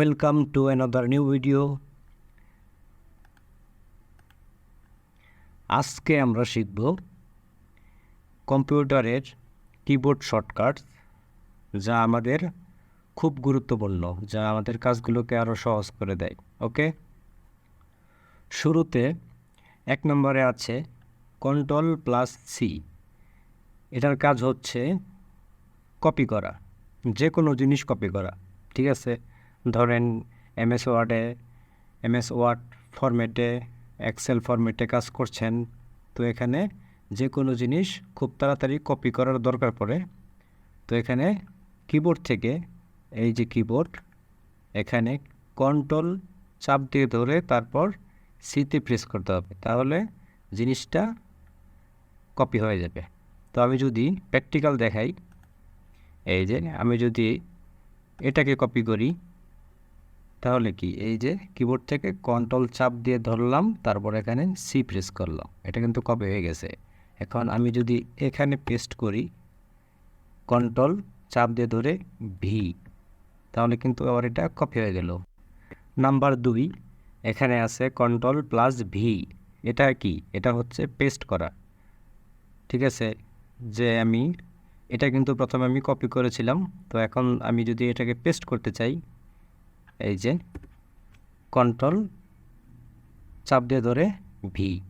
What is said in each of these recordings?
Welcome to another new video. আজকে আমরা শিখব কম্পিউটারের কিবোর্ড শর্টকাট যা আমাদের খুব গুরুত্বপূর্ণ, যা আমাদের কাজগুলোকে আরও সহজ করে দেয় ওকে শুরুতে এক নম্বরে আছে কন্ট্রোল প্লাস সি এটার কাজ হচ্ছে কপি করা যে কোনো জিনিস কপি করা, ঠিক আছে? ধরেন এমএস ওয়ার্ডে এমএস ওয়ার্ড ফরম্যাটে এক্সেল ফরম্যাটে কাজ করছেন, তো এখানে যে কোনো জিনিস খুব তাড়াতাড়ি কপি করার দরকার পড়ে। তো এখানে কিবোর্ড থেকে, এই যে কিবোর্ড এখানে কন্ট্রোল চাপ দিয়ে ধরে তারপর সিতে প্রেস করতে হবে, তাহলে জিনিসটা কপি হয়ে যাবে। তো আমি যদি প্র্যাকটিক্যাল দেখাই, এই যে আমি যদি এটাকে কপি করি তাহলে কি? এই যে কিবোর্ড থেকে কন্ট্রোল চাপ দিয়ে ধরলাম, তারপর এখানে সি প্রেস করলাম। এটা কিন্তু কপি হয়ে গেছে। এখন আমি যদি এখানে পেস্ট করি কন্ট্রোল চাপ দিয়ে ধরে ভি তাহলে কিন্তু আবার এটা কপি হয়ে গেল। নাম্বার দুই, এখানে আছে কন্ট্রোল প্লাস ভি এটা কি? এটা হচ্ছে পেস্ট করা। ঠিক আছে? যে আমি, এটা কিন্তু প্রথমে আমি কপি করেছিলাম। তো এখন আমি যদি এটাকে পেস্ট করতে চাই এই যে কন্ট্রোল চাপ দিয়ে ধরে ভি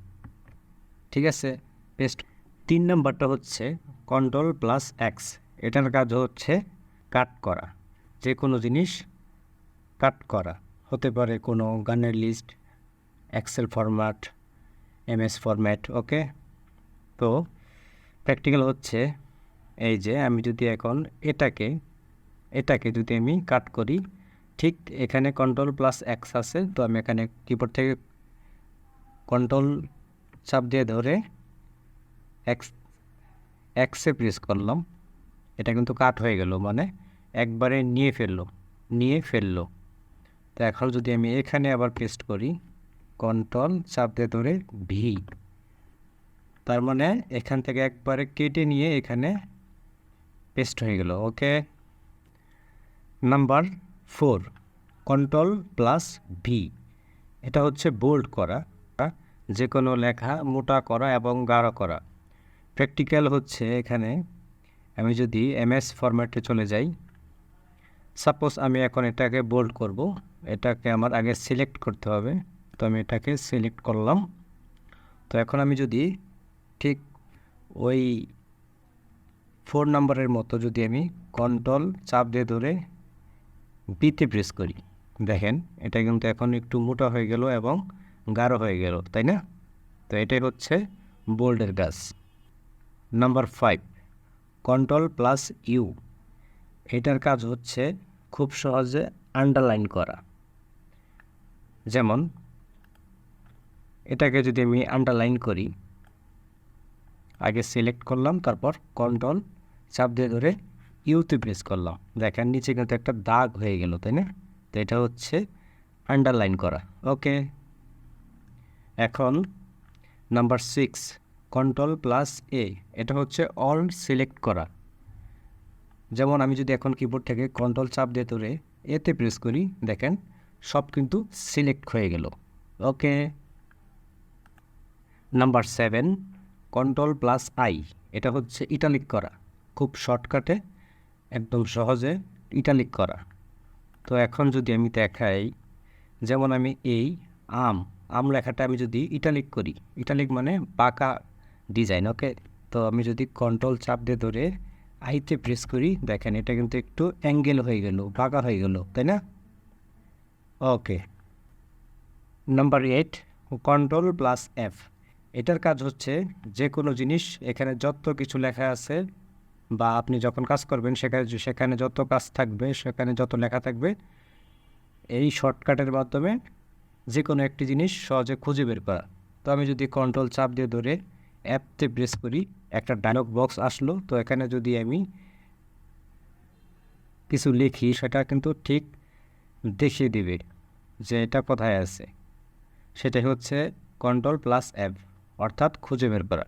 ঠিক আছে? পেস্ট তিন নাম্বারটা হচ্ছে কন্ট্রোল প্লাস এক্স এটার কাজ হচ্ছে কাট করা। যে কোনো জিনিস কাট করা। হতে পারে কোনো গানের list excel format MS format okay তো প্র্যাকটিক্যাল হচ্ছে এই যে আমি যদি এখন এটাকে এটাকে যদি আমি কাট করি ঠিক এখানে কন্ট্রোল প্লাস এক্স আছে, তো আমি এখানে কিবোর্ড থেকে কন্ট্রোল চাপ দিয়ে ধরে এক্স এক্সে প্রেস করলাম। এটা কিন্তু কাট হয়ে গেল মানে একবারে নিয়ে ফেলল নিয়ে ফেলল। তো এখন যদি আমি এখানে আবার পেস্ট করি কন্ট্রোল চাপ দিয়ে ধরে ভি তার মানে এখান থেকে একবারে কেটে নিয়ে এখানে পেস্ট হয়ে গেল okay number four, control plus V. এটা হচ্ছে বোল্ড করা যে কোনো লেখা, মোটা করা এবং গাঢ় করা। প্র্যাকটিক্যাল হচ্ছে এখানে, আমি যদি এমএস ফরম্যাটে চলে যাই, সাপোজ আমি এখন এটাকে বোল্ড করব, এটাকে আমার আগে সিলেক্ট করতে হবে, তো আমি এটাকে সিলেক্ট করলাম। তো এখন আমি যদি ঠিক ওই ফোর নাম্বারের মতো যদি আমি কন্ট্রোল চাপ দিয়ে ধরে বিতে প্রেস করি। দেখেন, এটা কিন্তু এখন একটু মোটা হয়ে গেল এবং গাঢ় হয়ে গেল, তাই না? তো এটাই হচ্ছে বোল্ডের গাছ। Number five control plus U এটার কাজ হচ্ছে খুব সহজে আন্ডারলাইন করা। যেমন, এটাকে যদি আমি আন্ডারলাইন করি, আগে সিলেক্ট করলাম, তারপর কন্ট্রোল চাপ দিয়ে ধরে ইউতে প্রেস করলাম। দেখেন, নিচে কিন্তু একটা দাগ হয়ে গেল, তাই না? তো এটা হচ্ছে আন্ডারলাইন করা। ওকে। এখন number six control plus A এটা হচ্ছে অল সিলেক্ট করা। যেমন আমি যদি এখন কিবোর্ড থেকে কন্ট্রোল চাপ দিয়ে ধরে এতে প্রেস করি, দেখেন, সব কিন্তু সিলেক্ট হয়ে গেল। Okay. Number seven control plus I এটা হচ্ছে ইটালিক করা। খুব শর্টকাটে একদম সহজে ইটালিক করা। তো এখন যদি আমি দেখাই, যেমন আমি এই আম আম লেখাটা আমি যদি ইটালিক করি, ইটালিক মানে পাকা ডিজাইন, ওকে? তো আমি যদি কন্ট্রোল চাপ দিয়ে ধরে আইতে প্রেস করি, দেখেন এটা কিন্তু একটু অ্যাঙ্গেল হয়ে গেল, বাঁকা হয়ে গেল, তাই না? Okay. Number eight control plus F এটার কাজ হচ্ছে যে কোনো জিনিস, এখানে যত কিছু লেখা আছে বা আপনি যখন কাজ করবেন, সেখানে সেখানে যত কাজ থাকবে, সেখানে যত লেখা থাকবে, এই শর্টকাটের মাধ্যমে যে কোনো একটি জিনিস সহজে খুঁজে বের করা। তো আমি যদি কন্ট্রোল চাপ দিয়ে ধরে অ্যাপতে প্রেস করি, একটা ডায়লগ বক্স আসলো, তো এখানে যদি আমি কিছু লিখি, সেটা কিন্তু ঠিক দেখিয়ে দিবে যে এটা কোথায় আছে। সেটাই হচ্ছে কন্ট্রোল প্লাস অ্যাপ অর্থাৎ খুঁজে বের করা।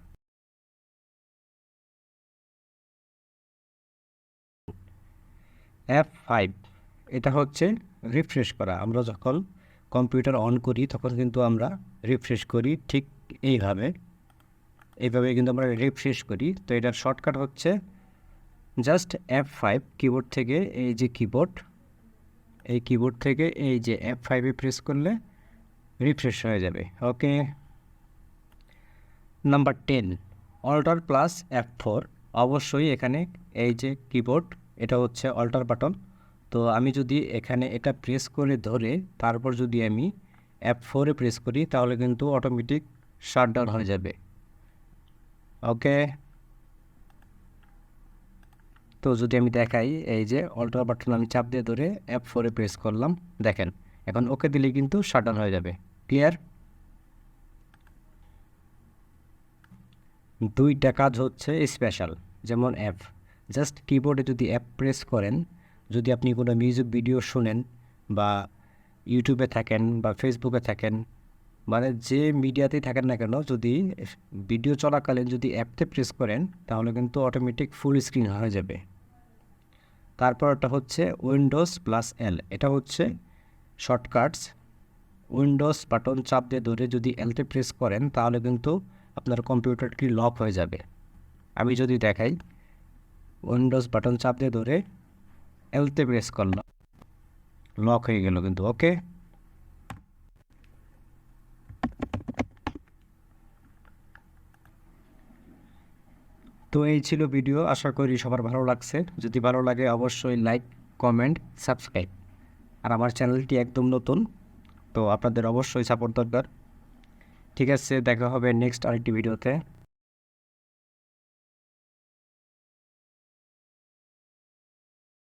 এফ ফাইভ এটা হচ্ছে রিফ্রেশ করা। আমরা যখন কম্পিউটার অন করি, তখন কিন্তু আমরা রিফ্রেশ করি ঠিক এইভাবে। এইভাবে কিন্তু আমরা রিফ্রেশ করি। তো এটার শর্টকাট হচ্ছে জাস্ট এফ ফাইভ কিবোর্ড থেকে এই যে কিবোর্ড এই কিবোর্ড থেকে এই যে এফ ফাইভে প্রেস করলে রিফ্রেশ হয়ে যাবে। Okay number ten alter plus F four অবশ্যই এখানে এই যে কিবোর্ড এটা হচ্ছে অল্টার বাটন তো আমি যদি এখানে এটা প্রেস করে ধরে, তারপর যদি আমি অ্যাপ ফোরে প্রেস করি, তাহলে কিন্তু অটোমেটিক শাটডাউন হয়ে যাবে। ওকে তো যদি আমি দেখাই, এই যে অল্টার বাটন আমি চাপ দিয়ে ধরে অ্যাপ ফোরে প্রেস করলাম, দেখেন, এখন ওকে দিলে কিন্তু শাটডাউন হয়ে যাবে। ক্লিয়ার দুইটা কাজ হচ্ছে স্পেশাল যেমন অ্যাপ জাস্ট কিবোর্ডে যদি অ্যাপ প্রেস করেন, যদি আপনি কোনো মিউজিক ভিডিও শোনেন বা ইউটিউবে থাকেন বা ফেসবুকে থাকেন মানে যে মিডিয়াতেই থাকেন না কেন, যদি ভিডিও চলাকালীন যদি অ্যাপতে প্রেস করেন, তাহলে কিন্তু অটোমেটিক ফুল স্ক্রিন হয়ে যাবে। তারপরটা হচ্ছে উইন্ডোজ প্লাস এল এটা হচ্ছে শর্টকাটস উইন্ডোজ বাটন চাপ দিয়ে ধরে যদি এলতে প্রেস করেন, তাহলে কিন্তু আপনার কম্পিউটারটি লক হয়ে যাবে। আমি যদি দেখাই উইন্ডোজ বাটন চাপ দিয়ে ধরে এলতে প্রেস করলাম লক হয়ে গেল কিন্তু ওকে তো এই ছিল ভিডিও আশা করি সবার ভালো লাগছে। যদি ভালো লাগে, অবশ্যই লাইক কমেন্ট সাবস্ক্রাইব আর আমার চ্যানেলটি একদম নতুন, তো আপনাদের অবশ্যই সাপোর্ট দরকার। ঠিক আছে, দেখা হবে নেক্সট আরেকটি ভিডিওতে